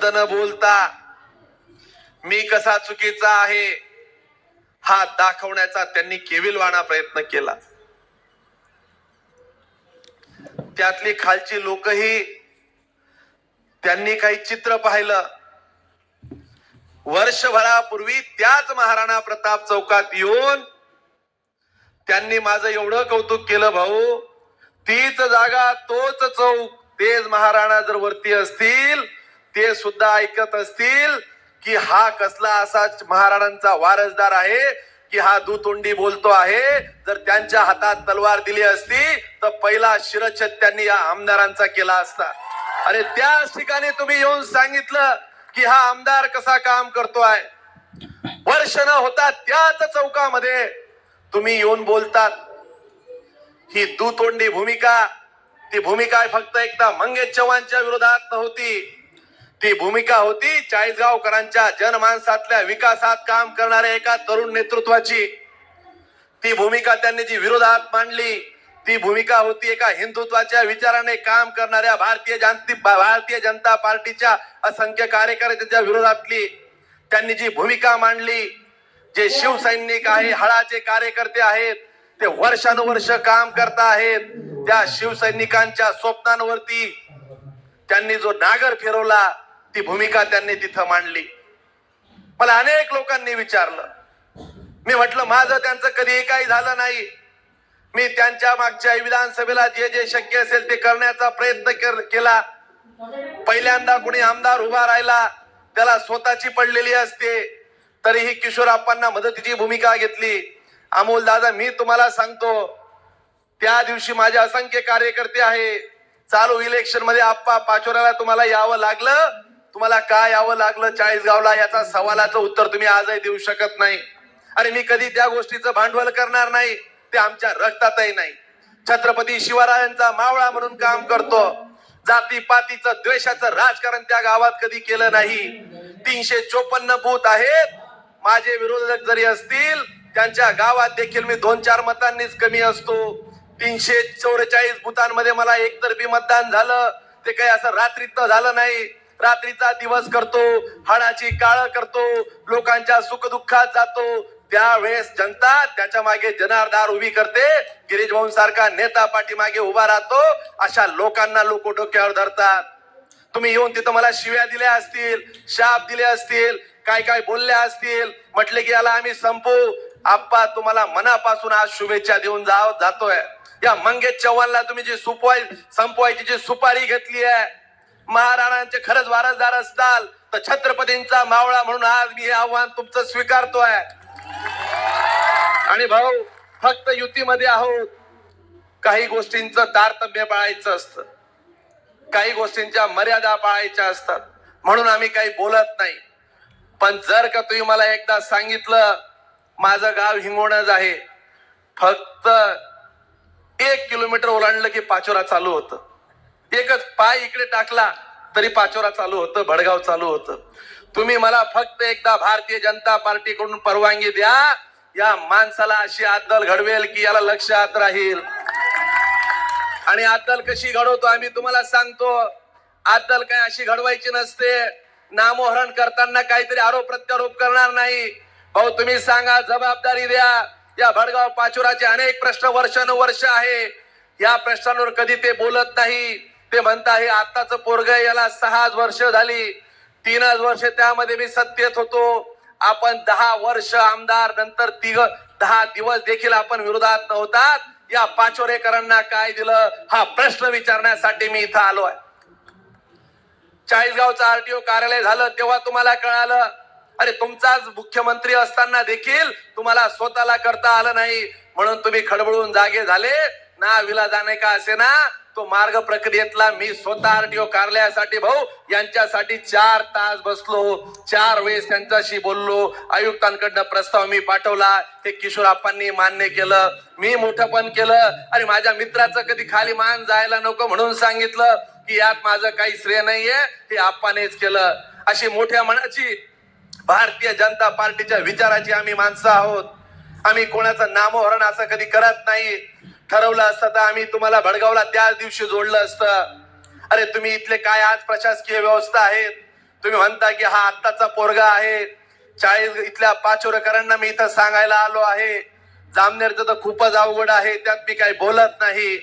शब्द न बोलता मी कसा चुकीचा आहे हा दाखवण्याचा त्यांनी केविलवाणा प्रयत्न केला. त्यातली खालची लोकही त्यांनी काही चित्र पाहिलं. वर्षभरापूर्वी त्याच महाराणा प्रताप चौकात येऊन त्यांनी माझं एवढं कौतुक केलं भाऊ तीच जागा तोच चौक तेच महाराणा जर वरती असतील ते सुद्धा ऐकत असतील की हा कसला असा महाराणांचा वारसदार आहे की हा दुतोंडी बोलतो आहे. जर त्यांच्या हातात तलवार दिली असती तर पहिला शिरच्छेद त्यांनी या आमदारांचा केला असता. अरे त्याच ठिकाणी तुम्ही येऊन सांगितलं की हा आमदार कसा काम करतोय वर्ष न होता त्याच चौकामध्ये तुम्ही येऊन बोलतात ही दुतोंडी भूमिका ती भूमिका फक्त एकदा मंगेश चव्हाणच्या विरोधात नव्हती. ती भूमिका होती चाळीसगावकरांच्या जनमानसातल्या विकासात काम करणाऱ्या एका तरुण नेतृत्वाची. ती भूमिका त्यांनी जी विरोधात मांडली ती भूमिका होती एका हिंदुत्वाच्या विचाराने काम करणाऱ्या भारतीय जनती भारतीय जनता पार्टीच्या असंख्य कार्यकर्त्यांच्या विरोधातली त्यांनी जी भूमिका मांडली जे शिवसैनिक आहे हळाचे कार्यकर्ते आहेत ते वर्षानुवर्ष काम करता आहेत त्या शिवसैनिकांच्या स्वप्नांवरती त्यांनी जो नागर फिरवला ती भूमिका त्यांनी तिथं मांडली. मला अनेक लोकांनी विचारलं. मी म्हटलं माझं त्यांचं कधीही काही झालं नाही. मी त्यांच्या मागच्या विधानसभेला जे जे शक्य असेल ते करण्याचा प्रयत्न कर- केला. पहिल्यांदा कुणी आमदार उभा राहिला त्याला स्वतःची पडलेली असते. तरीही किशोरप्पांना मदतीची भूमिका घेतली. अमोल दादा मी तुम्हाला सांगतो त्या दिवशी माझे असंख्य कार्यकर्ते आहे. चालू इलेक्शनमध्ये आप्पा पाचोऱ्याला तुम्हाला यावं लागलं. तुम्हाला का यावं लागलं चाळीसगावला? याचा सवालाचं उत्तर तुम्ही आजही देऊ शकत नाही. अरे मी कधी त्या गोष्टीचं भांडवल करणार नाही. ते आमच्या रक्तातही नाही. छत्रपती शिवरायांचा मावळा म्हणून काम करतो. जातीपातीचं द्वेषाचं राजकारण त्या गावात कधी केलं नाही. तीनशे चोपन्न बूथ आहेत. माझे विरोधक जरी असतील त्यांच्या गावात देखील मी दोन चार मतांनीच कमी असतो. तीनशे चौवेचाळीस बुथांमध्ये मला एकतर्फी मतदान झालं. ते काही असं रात्रीत झालं नाही. रात्रीचा दिवस करतो हाडाची काळ करतो लोकांच्या सुखदुःखात जातो. त्यावेळेस जनता त्याच्यामागे जनारदार उभी करते. गिरीश भाऊ सारखा नेता पाठीमागे उभा राहतो. अशा लोकांना लोक डोक्यावर धरतात. तुम्ही येऊन तिथं मला शिव्या दिल्या असतील शाप दिले असतील काय काय बोलल्या असतील म्हटले की याला आम्ही संपू. आप्पा तुम्हाला मनापासून आज शुभेच्छा देऊन जाव जातोय. या मंगेश चव्हाणला तुम्ही जी सुपवाय संपवायची जी सुपारी घेतली आहे महाराणांचे खरंच वारसदार असताल तर छत्रपतींचा मावळा म्हणून आज मी हे आव्हान तुमचं स्वीकारतोय. आणि भाऊ फक्त युतीमध्ये आहोत. काही गोष्टींचं तारतम्य पाळायचं असतं. काही गोष्टींच्या मर्यादा पाळायच्या असतात. म्हणून आम्ही काही बोलत नाही. पण जर का तुम्ही मला एकदा सांगितलं माझं गाव हिंगोणच आहे. फक्त एक किलोमीटर ओलांडलं की पाचोरा चालू होतं. एकच पाय इकडे टाकला तरी पाचोरा चालू होतं भडगाव चालू होतं. तुम्ही मला फक्त एकदा भारतीय जनता पार्टीकडून परवानगी द्या. या माणसाला अशी अद्दल घडवेल की याला लक्षात राहील. आणि अद्दल कशी घडवतो आम्ही तुम्हाला सांगतो. अद्दल काय अशी घडवायची नसते. नामोहरण करताना काहीतरी आरोप प्रत्यारोप करणार नाही. भाऊ तुम्ही सांगा जबाबदारी द्या. या भडगाव पाचोराचे अनेक प्रश्न वर्षानुवर्ष आहे. या प्रश्नांवर कधी ते बोलत नाही. ते म्हणता हे आताच पोरग याला सहाच वर्ष झाली. तीनच वर्ष त्यामध्ये मी सत्तेत होतो. आपण दहा वर्ष आमदार नंतर तिघ दहा दिवस देखील आपण विरोधात नव्हतात. या पाचोरेकरांना काय दिलं? हा प्रश्न विचारण्यासाठी मी इथं आलो आहे. चाळीसगावचं आरटीओ कार्यालय झालं तेव्हा तुम्हाला कळालं अरे तुमचाच मुख्यमंत्री असताना देखील तुम्हाला स्वतःला करता आलं नाही. म्हणून तुम्ही खडबडून जागे झाले. ना विला जाणे का असे ना? तो मार्ग प्रक्रियेतला मी स्वतः आरटीओ कार्यालयासाठी भाऊ यांच्यासाठी चार तास बसलो. चार वेळेस त्यांच्याशी बोललो. आयुक्तांकडनं प्रस्ताव मी पाठवला. हे किशोरप्पांनी मान्य केलं. मी मोठं पण केलं. आणि माझ्या मित्राचं कधी खाली मान जायला नको म्हणून सांगितलं की यात माझं काही श्रेय नाहीये. हे आप्पानेच केलं. अशी मोठ्या मनाची भारतीय जनता पार्टीच्या विचाराची आम्ही माणसं आहोत. आम्ही कोणाचं नामोहरण असं कधी करत नाही. ठरवलं असतं तर आम्ही तुम्हाला भडगावला त्याच दिवशी जोडलं असतं. अरे तुम्ही इथले काय आज प्रशासकीय व्यवस्था आहेत? तुम्ही म्हणता की हा आत्ताचा पोरगा आहे. चाळीस इथल्या पाचोरकरांना मी इथं सांगायला आलो आहे. जामनेरचं तर खूपच अवघड आहे त्यात मी काही बोलत नाही.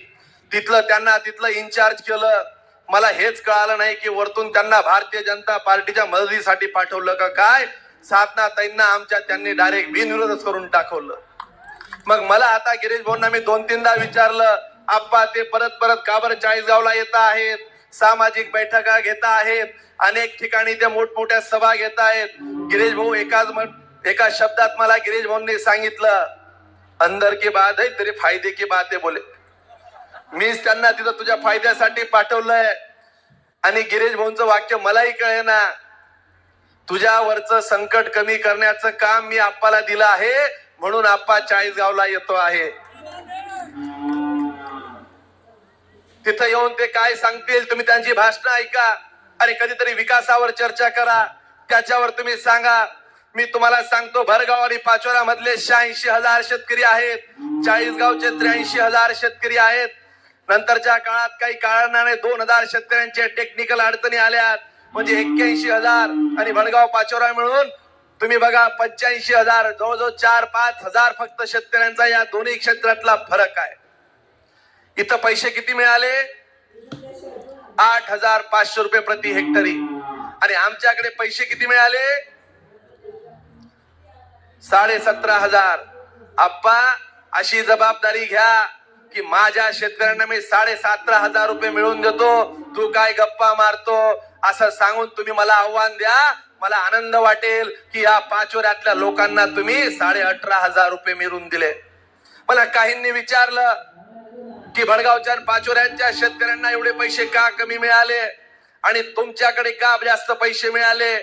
तिथलं त्यांना तिथलं इन्चार्ज केलं. मला हेच कळालं नाही की वरतून त्यांना भारतीय जनता पार्टीच्या मदतीसाठी पाठवलं का काय? साधना ताईंना आमच्या त्यांनी डायरेक्ट बिनविरोधच करून टाकवलं. मग मला आता गिरीश भाऊंना मी दोन तीनदा विचारलं आप्पा ते परत परत का बरं चाळीसगावला येत आहेत? सामाजिक बैठका घेत आहेत. अनेक ठिकाणी ते मोठमोठ्या सभा घेत आहेत. गिरीश भाऊ एकाच एका शब्दात मला गिरीश भाऊंनी सांगितलं अंदर की बात आहे तरी फायदे की बात आहे बोले. मीच त्यांना तिथं तुझ्या फायद्यासाठी पाठवलंय. आणि गिरीश भाऊंचं वाक्य मलाही कळेना. तुझ्यावरचं संकट कमी करण्याचं काम मी आप्पाला दिलं आहे. म्हणून आप्पा चाळीसगावला येतो आहे. तिथं येऊन ते काय सांगतील तुम्ही त्यांची भाषणं ऐका. अरे कधीतरी विकासावर चर्चा करा. त्याच्यावर तुम्ही सांगा. मी तुम्हाला सांगतो भरगाव आणि पाचोरा मधले शहाऐंशी हजार शेतकरी आहेत. चाळीसगावचे त्र्याऐंशी हजार शेतकरी आहेत. नंतरच्या काळात काही कारणाने दोन हजार शेतकऱ्यांचे टेक्निकल अडचणी आल्या. म्हणजे एक्क्याऐंशी हजार आणि भडगाव पाचोरा मिळून तुम्ही बघा पंच्याऐंशी हजार जवळजवळ चार पाच हजार फक्त शेतकऱ्यांचा या दोन्ही क्षेत्रातला फरक आहे. इथं पैसे किती मिळाले? आठ हजार पाचशे रुपये प्रति हेक्टरी. आणि आमच्याकडे पैसे किती मिळाले? साडे सतरा हजार. आप्पा अशी जबाबदारी घ्या की माझ्या शेतकऱ्यांना मी साडे सतरा हजार रुपये मिळवून देतो. तू काय गप्पा मारतो? असं सांगून तुम्ही मला आव्हान द्या. मला आनंद वाटेल की या पाचोऱ्यातल्या लोकांना तुम्ही साडे अठरा हजार रुपये मिळवून दिले. मला काहींनी विचारलं की भडगावच्या पाचोऱ्यांच्या शेतकऱ्यांना एवढे पैसे का कमी मिळाले? आणि तुमच्याकडे का जास्त पैसे मिळाले?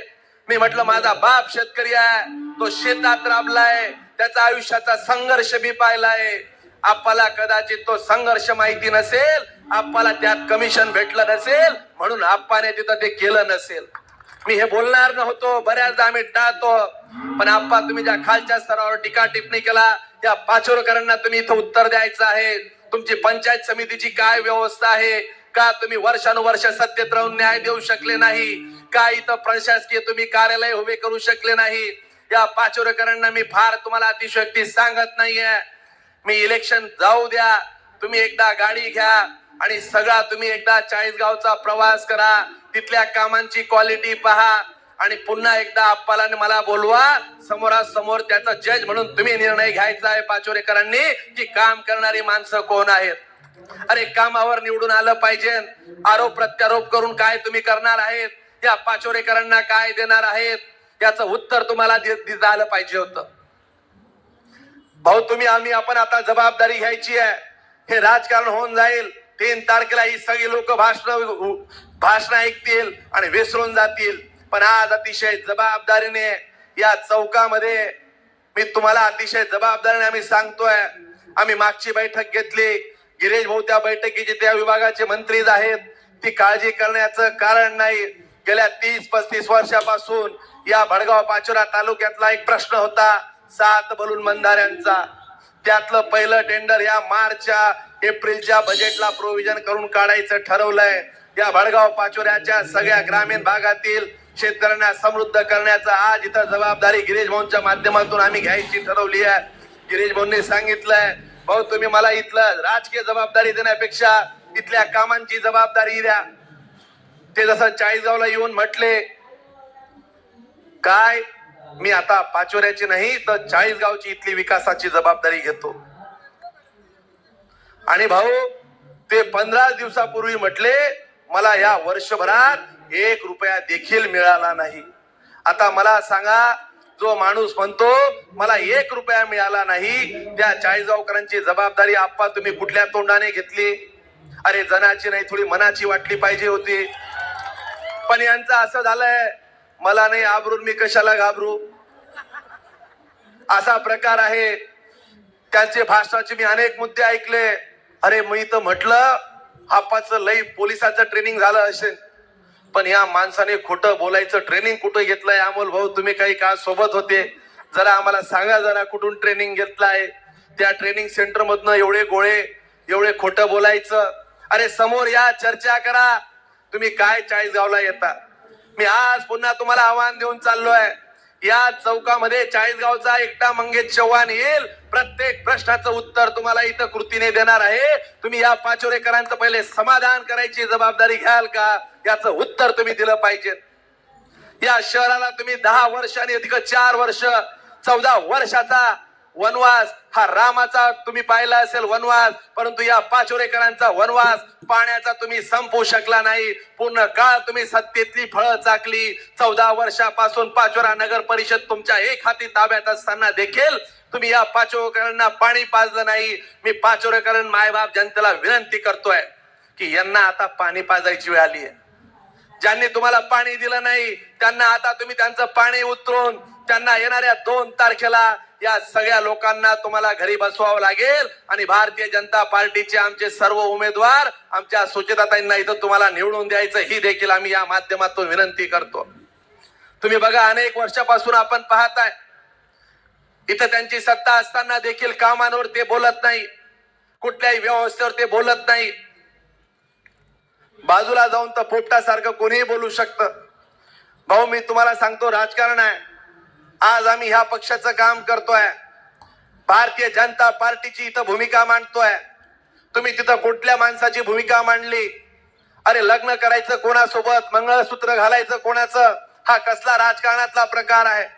मी म्हटलं माझा बाप शेतकरी आहे तो शेतात राबलाय त्याचा आयुष्याचा संघर्ष मी पाहिलाय. आपल्याला कदाचित तो संघर्ष माहिती नसेल आपल्याला त्यात कमिशन भेटलं नसेल म्हणून आप्पाने तिथं ते केलं नसेल. मी हे बोलणार नव्हतो बऱ्याचदा आम्ही टाळतो. पण आप्पा तुम्ही ज्या खालच्या स्तरावर टीका टिप्पणी केला त्या पाचोरकरांना तुम्ही इथं उत्तर द्यायचं आहे. तुमची पंचायत समितीची काय व्यवस्था आहे? का तुम्ही वर्षानुवर्ष सत्तेत राहून न्याय देऊ शकले नाही? का इथं प्रशासकीय तुम्ही कार्यालय उभे करू शकले नाही? या पाचोरकरांना मी फार तुम्हाला अतिशयोक्ती सांगत नाहीये. मी इलेक्शन जाऊ द्या. तुम्ही एकदा गाडी घ्या आणि सगळा तुम्ही एकदा चाळीसगावचा प्रवास करा. तिथल्या कामांची क्वालिटी पहा. आणि पुन्हा एकदा आप्पाला मला बोलवा समोरासमोर त्याचा जज म्हणून तुम्ही निर्णय घ्यायचा आहे पाचोरेकरांनी की काम करणारी माणसं कोण आहेत? अरे कामावर निवडून आलं पाहिजे. आरोप प्रत्यारोप करून काय तुम्ही करणार आहेत? या पाचोरेकरांना काय देणार आहेत? याचं उत्तर तुम्हाला दे- आलं पाहिजे होतं. भाऊ तुम्ही आम्ही आपण आता जबाबदारी घ्यायची आहे. हे राजकारण होऊन जाईल. तीन तारखेला ही सगळी लोक भाषण भाषण ऐकतील आणि विसरून जातील. पण आज अतिशय जबाबदारीने या चौकामध्ये मी तुम्हाला अतिशय जबाबदारीने आम्ही सांगतोय. आम्ही मागची बैठक घेतली. गिरीश भाऊ त्या बैठकीचे त्या विभागाचे मंत्रीच आहेत. ती काळजी करण्याचं कारण नाही. गेल्या तीस पस्तीस वर्षापासून या भडगाव पाचोरा तालुक्यातला एक प्रश्न होता सात बलून बंधाऱ्यांचा त्यातलं पहिलं टेंडर या मार्चच्या एप्रिलच्या बजेटला प्रोव्हिजन करून काढायचं ठरवलंय. या भडगाव पाचोऱ्याच्या सगळ्या ग्रामीण भागातील शेतकऱ्यांना समृद्ध करण्याचा आज इथं जबाबदारी गिरीश भाऊंच्या माध्यमातून आम्ही घ्यायची ठरवली आहे. गिरीश भाऊंनी सांगितलंय भाऊ तुम्ही मला इथलं राजकीय जबाबदारी देण्यापेक्षा इथल्या कामांची जबाबदारी द्या. ते जसं चाळीसगावला येऊन म्हटले काय मी आता पाचोऱ्याची नाही तर चाळीसगावची इथली विकासाची जबाबदारी घेतो. आणि भाऊ ते पंधरा दिवसापूर्वी म्हटले मला या वर्षभरात एक रुपया देखील मिळाला नाही. आता मला सांगा जो माणूस म्हणतो मला एक रुपया मिळाला नाही त्या चाळीसगावकरांची जबाबदारी आप्पा तुम्ही कुठल्या तोंडाने घेतली? अरे जनाची नाही थोडी मनाची वाटली पाहिजे होती. पण यांचं असं झालंय मला नाही आबरून मी कशाला घाबरू? असा प्रकार आहे. त्यांचे भाषणाचे मी अनेक मुद्दे ऐकले. अरे मी तर म्हटलं हापाचं लई पोलिसाचं ट्रेनिंग झालं असेल. पण या माणसाने खोटं बोलायचं ट्रेनिंग कुठं घेतलंय? अमोल भाऊ तुम्ही काही काळ सोबत होते. जरा आम्हाला सांगा जरा कुठून ट्रेनिंग घेतलाय. त्या ट्रेनिंग सेंटर मधनं एवढे गोळे एवढे खोटं बोलायचं. अरे समोर या चर्चा करा. तुम्ही काय चाळीसगावला येता? मी आज पुन्हा तुम्हाला आव्हान देऊन चाललोय. या चौकामध्ये चाळीसगावचा एकटा मंगेश चव्हाण येईल. प्रत्येक प्रश्नाचं उत्तर तुम्हाला इथं कृतीने देणार आहे. तुम्ही या पाचोरेकरांचं पहिले समाधान करायची जबाबदारी घ्याल का? याचं उत्तर तुम्ही दिलं पाहिजे. या शहराला तुम्ही दहा वर्ष आणि अधिक चार वर्ष चौदा वर्षाचा वनवास हा रामाचा तुम्ही पाहिला असेल वनवास परंतु या पाचोरेकरांचा वनवास पाण्याचा तुम्ही संपवू शकला नाही. पूर्ण काळ तुम्ही सत्तेतली फळं चाकली. चौदा वर्षापासून पाचोरा नगर परिषद तुमच्या एक हाती ताब्यात असताना देखील तुम्ही या पाचोरेकरांना पाणी पाजलं नाही. मी पाचोरेकरण मायबाप जनतेला विनंती करतोय की यांना आता पाणी पाजायची वेळ आली आहे. ज्यांनी तुम्हाला पाणी दिलं नाही त्यांना आता तुम्ही त्यांचं पाणी उतरून त्यांना येणाऱ्या दोन तारखेला या सगळ्या लोकांना तुम्हाला घरी बसवावं लागेल. आणि भारतीय जनता पार्टीचे आमचे सर्व उमेदवार आमच्या सुचिताताईंना इथं तुम्हाला निवडून द्यायचं ही देखील आम्ही या माध्यमातून विनंती करतो. तुम्ही बघा अनेक वर्षापासून आपण पाहताय इथं त्यांची सत्ता असताना देखील कामांवर ते बोलत नाही कुठल्याही व्यवस्थेवर ते बोलत नाही. बाजूला जाऊन तर पोपटासारखं कोणीही बोलू शकतं. भाऊ मी तुम्हाला सांगतो राजकारण आहे. आज आम्ही ह्या पक्षाचं काम करतोय. भारतीय जनता पार्टीची इथं भूमिका मांडतोय. तुम्ही तिथं कुठल्या माणसाची भूमिका मांडली? अरे लग्न करायचं कोणासोबत? मंगळसूत्र घालायचं कोणाचं? हा कसला राजकारणातला प्रकार आहे?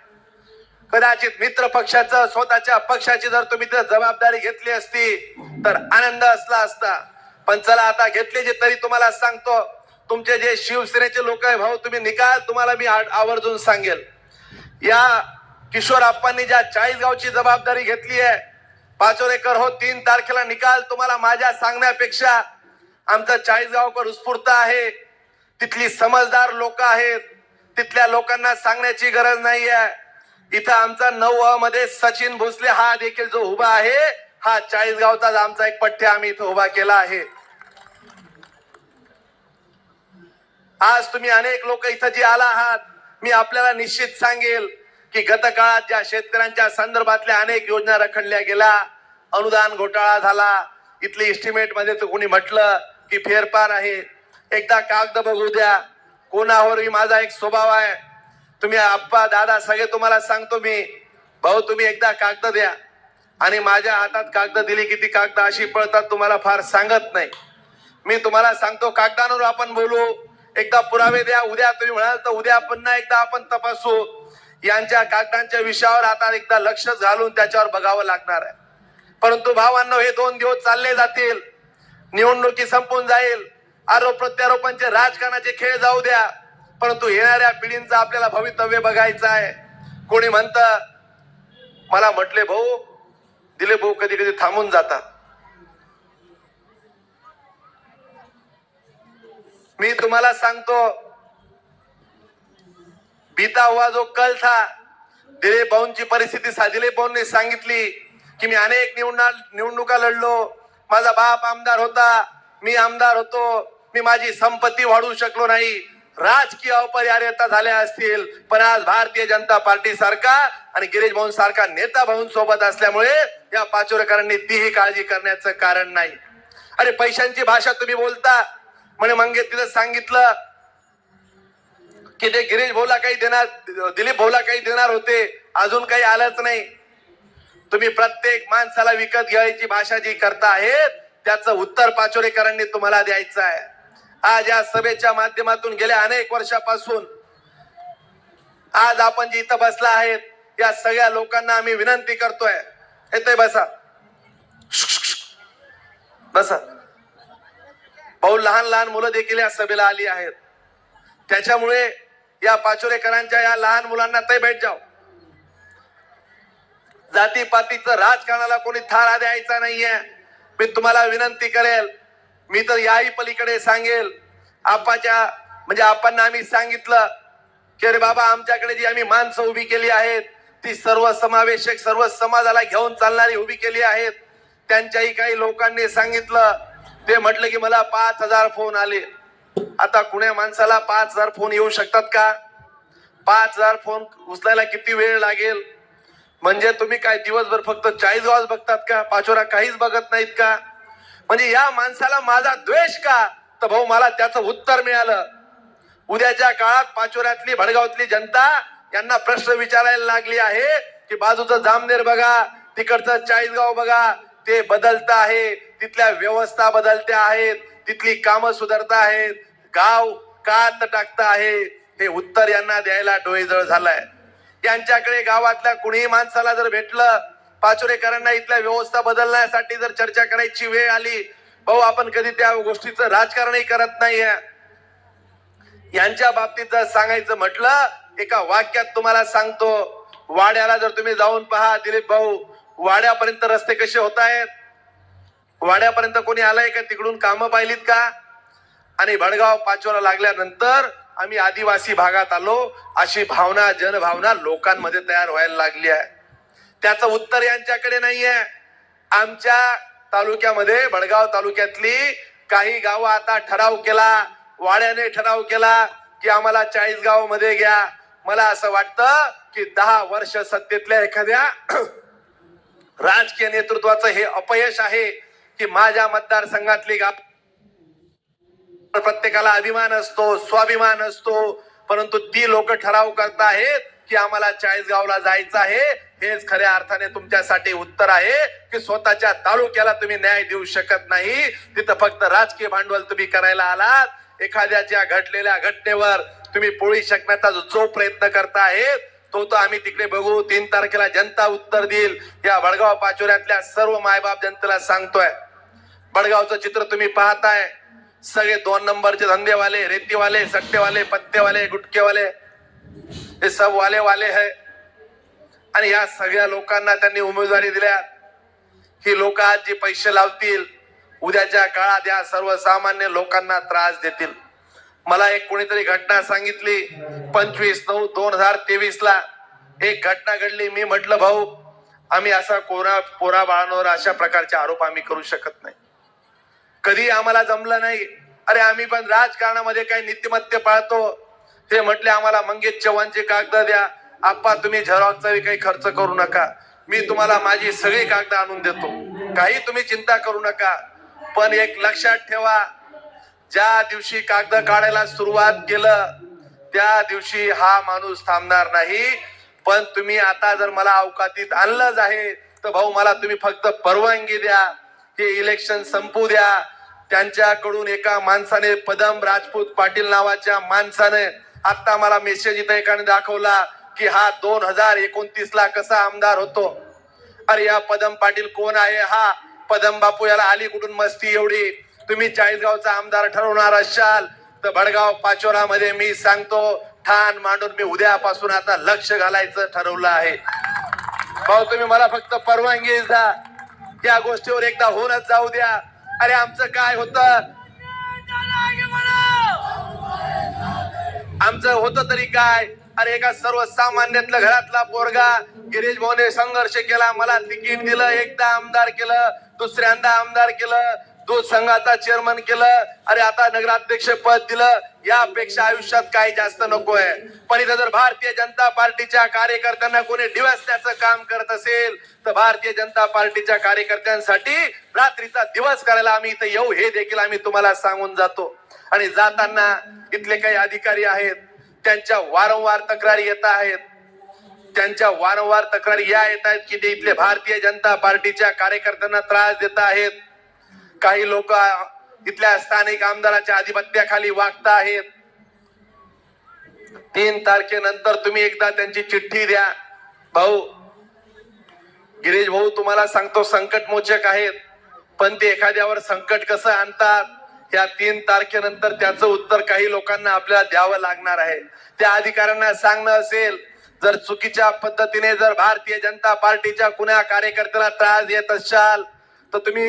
कदाचित मित्र पक्षाचं स्वतःच्या पक्षाची जर तुम्ही तिथं जबाबदारी घेतली असती तर आनंद असला असता. पण चला आता घेतले जे तरी तुम्हाला सांगतो. तुमचे जे शिवसेनेचे लोक आहे भाऊ तुम्ही निकाल तुम्हाला मी आ- आवर्जून सांगेल. या किशोर आप्पांनी ज्या चाळीस गावची जबाबदारी घेतली आहे पाचोरेकर हो तीन तारखेला निकाल तुम्हाला माझ्या सांगण्यापेक्षा आमचं चाळीस गावकर उत्स्फूर्त आहे. तिथली समजदार लोक आहेत तिथल्या लोकांना सांगण्याची गरज नाही आहे इथं आमचा नऊ अ मध्ये सचिन भोसले हा देखील जो उभा आहे हा चाळीसगावचाच आमचा एक पठ्य आम्ही इथं उभा केला आहे. आज तुम्ही अनेक लोक इथं जे आला आहात मी आपल्याला निश्चित सांगेल की गत काळात ज्या शेतकऱ्यांच्या संदर्भातल्या अनेक योजना रखडल्या गेल्या अनुदान घोटाळा झाला इथली इस्टिमेटमध्ये तर कोणी म्हटलं की फेरफार आहे. एकदा कागद बघू द्या. कोणावरही माझा एक स्वभाव आहे. तुम्ही आप्पा दादा सगळे तुम्हाला सांगतो मी. भाऊ तुम्ही एकदा कागद द्या. आणि माझ्या हातात कागद दिली की ती कागद अशी पळतात तुम्हाला फार सांगत नाही. मी तुम्हाला सांगतो कागदांवर आपण बोलू. एकदा पुरावे द्या उद्या तुम्ही म्हणाल तर उद्या पुन्हा एकदा आपण तपासू. यांच्या कागदांच्या विषयावर आता एकदा लक्ष घालून त्याच्यावर बघावं लागणार आहे. परंतु भावांनो हे दोन दिवस चालले जातील. निवडणुकी संपून जाईल. आरोप प्रत्यारोपांचे राजकारणाचे खेळ जाऊ द्या. परंतु येणाऱ्या पिढींचं आपल्याला भवितव्य बघायचं आहे. कोणी म्हणत मला म्हटले भाऊ दिले भाऊ कधी कधी थांबून जातात. मी तुम्हाला सांगतो बीता हुआ जो कल था दिलीप भाऊंची परिस्थिती दिलीप भाऊंनी सांगितली की मी अनेक निवडणा निवडणुका लढलो. माझा बाप आमदार होता मी आमदार होतो. मी माझी संपत्ती वाढवू शकलो नाही. राजकीय अपरिहार्यता झाल्या असतील पण आज भारतीय जनता पार्टी सारखा आणि गिरीश भाऊन सारखा नेता भाऊन सोबत असल्यामुळे या पाचोरेकरांनी तीही काळजी करण्याचं कारण नाही. अरे पैशांची भाषा तुम्ही बोलता. म्हणे मंगे तिथं सांगितलं की ते गिरीश भाऊला काही देणार दिलीप भाऊला काही देणार होते अजून काही आलंच नाही. तुम्ही प्रत्येक माणसाला विकत घ्यायची भाषा जी करता आहेत त्याचं उत्तर पाचोरेकरांनी तुम्हाला द्यायचं आहे. आज या सभेच्या माध्यमातून गेल्या अनेक वर्षापासून आज आपण जे इथं बसला आहेत या सगळ्या लोकांना आम्ही विनंती करतोय. येते बसा. बसा. भाऊ लहान लहान मुलं देखील या सभेला आली आहेत. त्याच्यामुळे या पाचोरेकरांच्या या लहान मुलांना ते भेट जाव. जाती पातीचं राजकारणाला कोणी थारा द्यायचा नाहीये. मी तुम्हाला विनंती करेल मी तर याही पलीकडे सांगेल. आपाच्या म्हणजे आपण आम्ही सांगितलं की अरे बाबा आमच्याकडे जी आम्ही माणसं उभी केली आहेत ती सर्व समावेशक सर्व समाजाला घेऊन चालणारी उभी केली आहेत. त्यांच्याही काही लोकांनी सांगितलं. ते म्हटलं की मला पाच हजार फोन आले. आता कुण्या माणसाला पाच हजार फोन येऊ शकतात का? पाच हजार फोन उचलायला किती वेळ लागेल? म्हणजे तुम्ही काय दिवसभर फक्त चाळीस वाज बघतात का? पाचोरा काहीच बघत नाहीत का? म्हणजे या माणसाला माझा द्वेष का? तर भाऊ मला त्याचं उत्तर मिळालं. उद्याच्या काळात पाचोऱ्यातली भडगावातली जनता यांना प्रश्न विचारायला लागली आहे की बाजूचं जामनेर बघा तिकडचं चाळीसगाव बघा. ते बदलत आहे. तिथल्या व्यवस्था बदलत्या आहेत. तिथली कामं सुधारता आहेत. गाव कात टाकत आहे हे उत्तर यांना द्यायला डोळेजळ झालाय. यांच्याकडे गावातल्या कुणीही माणसाला जर भेटलं पाचोरेकरांना इथल्या व्यवस्था बदलण्यासाठी जर चर्चा करायची वेळ आली भाऊ आपण कधी त्या गोष्टीचं राजकारणही करत नाहीये. यांच्या बाबतीत जर सांगायचं म्हटलं एका वाक्यात तुम्हाला सांगतो वाड्याला जर तुम्ही जाऊन पहा दिलीप भाऊ वाड्यापर्यंत रस्ते कसे होत आहेत वाड्यापर्यंत कोणी आलंय का? तिकडून कामं पाहिलीत का? आणि भडगाव पाचोरा लागल्यानंतर आम्ही आदिवासी भागात आलो. अशी भावना जनभावना लोकांमध्ये तयार व्हायला लागली आहे. त्याचं उत्तर यांच्याकडे नाहीये. आमच्या तालुक्यामध्ये भडगाव तालुक्यातली काही गावं आता ठराव केला वाड्याने ठराव केला की आम्हाला चाळीस गावमध्ये घ्या. मला असं वाटतं की दहा वर्ष सत्तेतल्या एखाद्या राजकीय नेतृत्वाचं हे अपयश आहे की माझ्या मतदारसंघातली गाव प्रत्येकाला अभिमान असतो स्वाभिमान असतो. परंतु ती लोक ठराव करतायत की आम्हाला चाळीसगावला जायचं आहे. हेच खऱ्या अर्थाने तुमच्यासाठी उत्तर आहे की स्वतःच्या तालुक्याला तुम्ही न्याय देऊ शकत नाही. तिथं फक्त राजकीय भांडवल तुम्ही करायला आलात. एखाद्याच्या घडलेल्या घटनेवर तुम्ही पोळी शकण्याचा जो- प्रयत्न प्रयत्न करतायत तो तर आम्ही तिकडे बघू. तीन तारखेला जनता उत्तर देईल. या बडगाव पाचोऱ्यातल्या सर्व मायबाप जनतेला सांगतोय. बडगावचं चित्र तुम्ही पाहताय. सगळे दोन नंबरचे धंदेवाले रेतीवाले सट्टेवाले पत्तेवाले गुटकेवाले हे सब वाले वाले है. आणि या सगळ्या लोकांना त्यांनी उमेदवारी दिल्या. ही लोक आज जे पैसे लावतील उद्याच्या काळात या सर्वसामान्य लोकांना त्रास देतील. मला एक कोणीतरी घटना सांगितली पंचवीस नऊ दोन हजार तेवीस ला एक घटना घडली मी म्हटलं भाऊ आम्ही असा कोरा पोरा बाळांवर अशा प्रकारचे आरोप आम्ही करू शकत नाही. कधी आम्हाला जमलं नाही? अरे आम्ही पण राजकारणामध्ये काही नीतिमत्ते पाळतो. ते म्हटले आम्हाला मंगेश चव्हाणचे कागद द्या. आप्पा तुम्ही झेरॉक्सचा काही खर्च करू नका. मी तुम्हाला माझी सगळी कागद आणून देतो. काही तुम्ही चिंता करू नका. पण एक लक्षात ठेवा ज्या दिवशी कागद काढायला सुरुवात केलं त्या दिवशी हा माणूस थांबणार नाही. पण तुम्ही आता जर मला अवकातीत आणलंच आहे तर भाऊ मला तुम्ही फक्त परवानगी द्या. हे इलेक्शन संपू द्या. त्यांच्याकडून एका माणसाने पदम राजपूत पाटील नावाच्या माणसाने आता मला मेसेज इथं एकाने दाखवला की हा दोन हजार एकोणतीस ला कसा आमदार होतो. अरे या पदम पाटील कोण आहे? हा पदम बापू याला आली कुठून मस्ती एवढी? तुम्ही चाळीसगावचा आमदार ठरवणार असाल. तर भडगाव पाचोरा मध्ये मी सांगतो ठाण मांडून मी उद्यापासून आता लक्ष घालायचं ठरवलं आहे. भाऊ तुम्ही मला फक्त परवानगी द्या. या गोष्टीवर एकदा होऊनच जाऊ द्या. अरे आमचं काय होतं? आमचं होतं तरी काय? अरे एका सर्वसामान्यातल्या घरातला पोरगा गिरीश भाऊने संघर्ष केला मला तिकीट दिलं एकदा आमदार केलं दुसऱ्यांदा आमदार केलं दूध संघाचा चेअरमन केलं अरे आता नगराध्यक्ष पद दिलं यापेक्षा आयुष्यात काही जास्त नको आहे पण इथं जर भारतीय जनता पार्टीच्या कार्यकर्त्यांना कोणी दिवस त्याचं काम करत असेल तर भारतीय जनता पार्टीच्या कार्यकर्त्यांसाठी रात्रीचा दिवस करायला आम्ही इथं येऊ हे देखील आम्ही तुम्हाला सांगून जातो. आणि जाताना इथले काही अधिकारी आहेत त्यांच्या वारंवार तक्रारी येत आहेत. त्यांच्या वारंवार तक्रारी या येत आहेत की ते इथले भारतीय जनता पार्टीच्या कार्यकर्त्यांना त्रास देत आहेत. काही लोक इथल्या स्थानिक आमदाराच्या आधिपत्याखाली वागत आहेत तीन तारखेनंतर तुम्ही एकदा त्यांची चिठ्ठी द्या. भाऊ गिरीश भाऊ तुम्हाला सांगतो संकट मोचक आहेत पण ते एखाद्यावर संकट कसं आणतात या तीन तारखेनंतर त्याचं उत्तर काही लोकांना आपल्याला द्यावं लागणार आहे. त्या अधिकाऱ्यांना सांगणं असेल जर चुकीच्या पद्धतीने जर भारतीय जनता पार्टीच्या कुण्या कार्यकर्त्याला त्रास देत असाल तर तुम्ही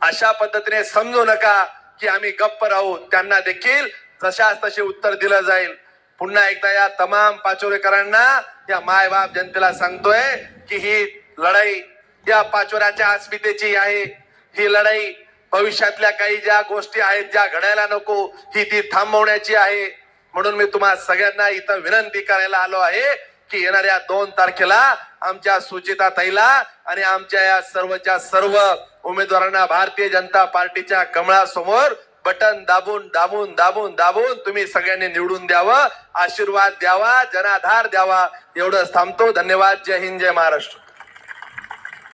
अशा पद्धतीने समजू नका की आम्ही गप्प राहू. त्यांना देखील तशाच तसे उत्तर दिलं जाईल. पुन्हा एकदा या तमाम पाचोरेकरांना या मायबाप जनतेला सांगतोय की ही लढाई या पाचोऱ्याच्या अस्मितेची आहे. ही लढाई भविष्यातल्या काही ज्या गोष्टी आहेत ज्या घडायला नको ही ती थांबवण्याची आहे. म्हणून मी तुम्हा सगळ्यांना इथं विनंती करायला आलो आहे. की येणाऱ्या दोन तारखेला आमच्या सुचिता ताईला आणि आमच्या या सर्वच्या सर्व उमेदवारांना भारतीय जनता पार्टीच्या कमळासमोर बटन दाबून दाबून दाबून दाबून तुम्ही सगळ्यांनी निवडून द्यावं आशीर्वाद द्यावा जनाधार द्यावा. एवढंच थांबतो. धन्यवाद. जय हिंद जय महाराष्ट्र.